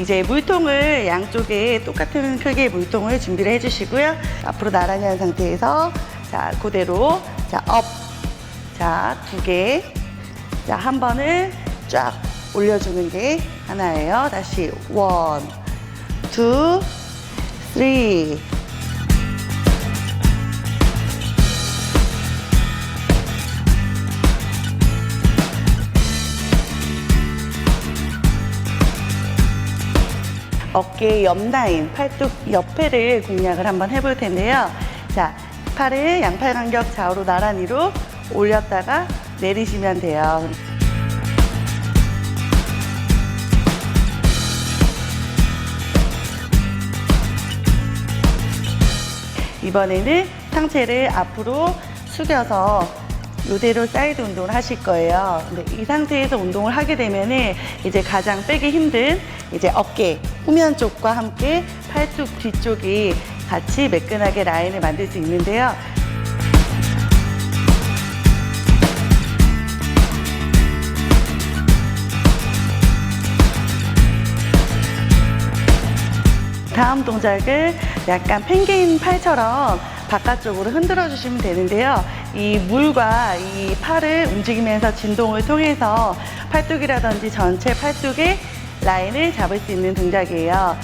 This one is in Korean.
이제 물통을 양쪽에 똑같은 크기의 물통을 준비를 해주시고요. 앞으로 나란히 한 상태에서 자, 그대로 자, 업. 자, 두 개. 자, 한 번을 쫙 올려주는 게 하나예요. 다시 원, 투, 쓰리. 어깨 옆 라인, 팔뚝 옆에를 공략을 한번 해볼 텐데요. 자, 팔을 양팔 간격 좌우로 나란히로 올렸다가 내리시면 돼요. 이번에는 상체를 앞으로 숙여서 이대로 사이드 운동을 하실 거예요. 근데 이 상태에서 운동을 하게 되면은 이제 가장 빼기 힘든 이제 어깨, 후면 쪽과 함께 팔뚝 뒤쪽이 같이 매끈하게 라인을 만들 수 있는데요. 다음 동작을 약간 펭귄 팔처럼 바깥쪽으로 흔들어 주시면 되는데요. 이 물과 이 팔을 움직이면서 진동을 통해서 팔뚝이라든지 전체 팔뚝의 라인을 잡을 수 있는 동작이에요.